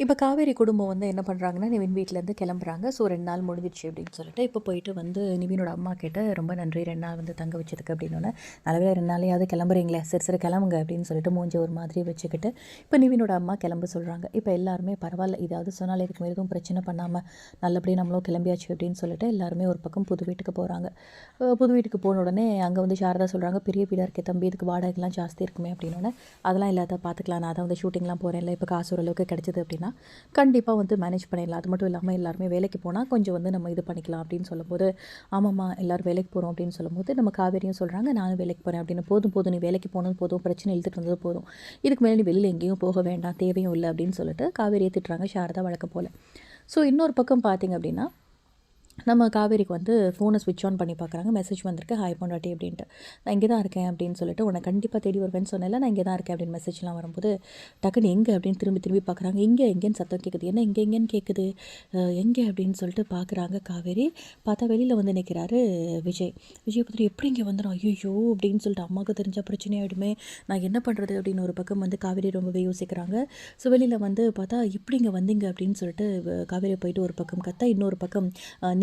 இப்போ காவேரி குடும்பம் வந்து என்ன பண்ணுறாங்கன்னா நிவின் வீட்டிலேருந்து கிளம்புறாங்க. ஸோ ரெண்டு நாள் முடிஞ்சிச்சு அப்படின்னு சொல்லிட்டு இப்போ போயிட்டு வந்து நிவினோட அம்மா கிட்ட ரொம்ப நன்றி ரெண்டு நாள் வந்து தங்க வச்சதுக்கு அப்படின்னு நல்லவே ரெண்டு நாளையாவது கிளம்புறீங்களே சரி சரி கிளம்புங்க அப்படின்னு சொல்லிட்டு மூஞ்சி ஒரு மாதிரி வச்சுக்கிட்டு இப்போ நிவினோட அம்மா கிளம்ப சொல்கிறாங்க இப்போ எல்லாருமே பரவாயில்ல இதாவது சொன்னால் இதுக்கு மேலே எதுவும் பிரச்சனை பண்ணாமல் நல்லபடியாக நம்மளும் கிளம்பியாச்சு அப்படின்னு சொல்லிட்டு எல்லாருமே ஒரு பக்கம் புது வீட்டுக்கு போகிறாங்க புது வீட்டுக்கு போன உடனே அங்கே வந்து சாரதா சொல்கிறாங்க பெரிய வீடாக இருக்கே தம்பி இதுக்கு வாடகைலாம் ஜாஸ்தி இருக்குமே அப்படின்னு அதெல்லாம் இல்லாத பார்த்துக்கலாம் நான் அதை வந்து ஷூட்டிங்லாம் போகிறேன்ல இப்போ காசு ஓரளவுக்கு கிடச்சிது அப்படின்னா கண்டிப்பாக வந்து மேனேஜ் பண்ணிடலாம். அது மட்டும் இல்லாமல் எல்லாருமே வேலைக்கு போனால் கொஞ்சம் வந்து நம்ம இது பண்ணிக்கலாம் அப்படின்னு சொல்லும்போது ஆமாம்மா எல்லோரும் வேலைக்கு போகிறோம் அப்படின்னு சொல்லும்போது நம்ம காவேரியும் சொல்கிறாங்க நானும் வேலைக்கு போகிறேன் அப்படின்னு. போதும் போதும் நீ வேலைக்கு போனது போதும் பிரச்சனை இழுத்துட்டு வந்தது போதும். இதுக்கு மேலே நீ வெளியில் எங்கேயும் போக வேண்டாம் தேவையும் இல்லை அப்படின்னு சொல்லிட்டு காவேரியை திட்டுறாங்க சாரதா வழக்கம் போல். ஸோ இன்னொரு பக்கம் பார்த்திங்க அப்படின்னா நம்ம காவேரிக்கு வந்து ஃபோனை ஸ்விட்ச் ஆன் பண்ணி பார்க்குறாங்க மெசேஜ் வந்திருக்கு. ஹாய் பொண்டாட்டி அப்படின்ட்டு. நான் இங்கே தான் இருக்கேன் அப்படின்னு சொல்லிட்டு உன்னை கண்டிப்பாக தேடி வருவேன்னு சொன்னேன் நான் இங்கே தான் இருக்கேன் அப்படின்னு மெசேஜ்லாம் வரும்போது டக்குன்னு எங்கே? அப்படின்னு திரும்பி திரும்பி பார்க்குறாங்க இங்கே எங்கேன்னு சத்தம் கேட்குது என்ன இங்கே எங்கேன்னு கேட்குது எங்கே? அப்படின்னு சொல்லிட்டு பார்க்குறாங்க காவேரி. பார்த்தா வெளியில் வந்து நிற்கிறாரு விஜய். விஜய் பத்திரி எப்படி இங்கே வந்துடும் ஐயோ அப்படின்னு சொல்லிட்டு அம்மாவுக்கு தெரிஞ்ச பிரச்சனையாயிடுமே நான் என்ன பண்ணுறது அப்படின்னு ஒரு பக்கம் வந்து காவேரி ரொம்பவே யோசிக்கிறாங்க. ஸோ வெளியில் வந்து பார்த்தா எப்படி இங்கே வந்தீங்க? அப்படின்னு சொல்லிட்டு காவேரி போயிட்டு ஒரு பக்கம் கத்தா இன்னொரு பக்கம்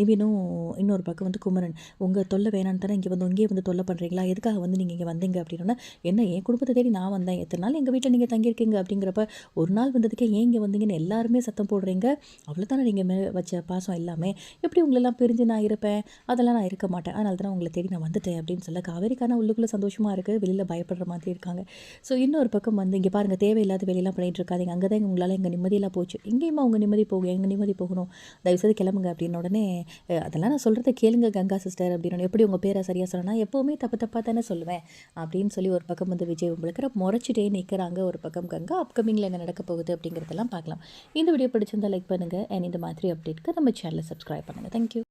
நிவினும் இன்னொரு பக்கம் வந்து குமரன் உங்கள் தொல்லை வேணான்னு தானே இங்கே வந்து இங்கேயே வந்து தொல்லை பண்ணுறீங்களா எதுக்காக வந்து நீங்கள் இங்கே வந்தீங்க? அப்படின்னா என்ன என் குடும்பத்தை தேடி நான் வந்தேன். எத்தனை நாள் எங்கள் வீட்டில் நீங்கள் தங்கியிருக்கீங்க? அப்படிங்கிறப்ப ஒரு நாள் வந்ததுக்கே ஏன் இங்கே வந்தீங்கன்னு எல்லாருமே சத்தம் போடுறீங்க? அவ்வளோதானே நீங்கள் மே வச்ச பாசம் எல்லாமே. எப்படி உங்களெல்லாம் பிரிஞ்சு நான் இருப்பேன்? அதெல்லாம் நான் இருக்க மாட்டேன். அதனால தான் உங்களை தேடி நான் வந்துட்டேன் அப்படின்னு சொல்ல காவேரிக்கான உள்ளுக்குள்ளே சந்தோஷமாக இருக்குது வெளியில் பயப்படுற மாதிரி இருக்காங்க. ஸோ இன்னொரு பக்கம் வந்து இங்கே பாருங்கள் தேவையில்லாத வேலையெல்லாம் பண்ணிகிட்டு இருக்காதிங்க. அங்கே தான் உங்களால் எங்கள் நிம்மதியெல்லாம் போச்சு. எங்கேயுமா உங்கள் நிம்மதி போகும் எங்கள் நிம்மதி போகணும்? தயவுசெய்து கிளம்புங்க அப்படின்னு உடனே அதெல்லாம் நான் சொல்கிறத கேளுங்க கங்கா சிஸ்டர் அப்படின்னு. எப்படி உங்கள் பேரை சரியாக சொன்னால் எப்போவுமே தப்பு தப்பாக தானே சொல்லுவேன். அப்படின்னு சொல்லி ஒரு பக்கம் வந்து விஜய் உங்களுக்கு முறைச்சிட்டே நிற்கிறாங்க ஒரு பக்கம் கங்கா அப்கமிங்கில் என்ன நடக்க போகுது அப்படிங்கிறதெல்லாம் பார்க்கலாம். இந்த வீடியோ பிடிச்சிருந்தால் லைக் பண்ணுங்கள் அண்ட் இந்த மாதிரி அப்டேட்க்கு நம்ம சேனலை சப்ஸ்கிரைப் பண்ணுங்கள் தேங்க்யூ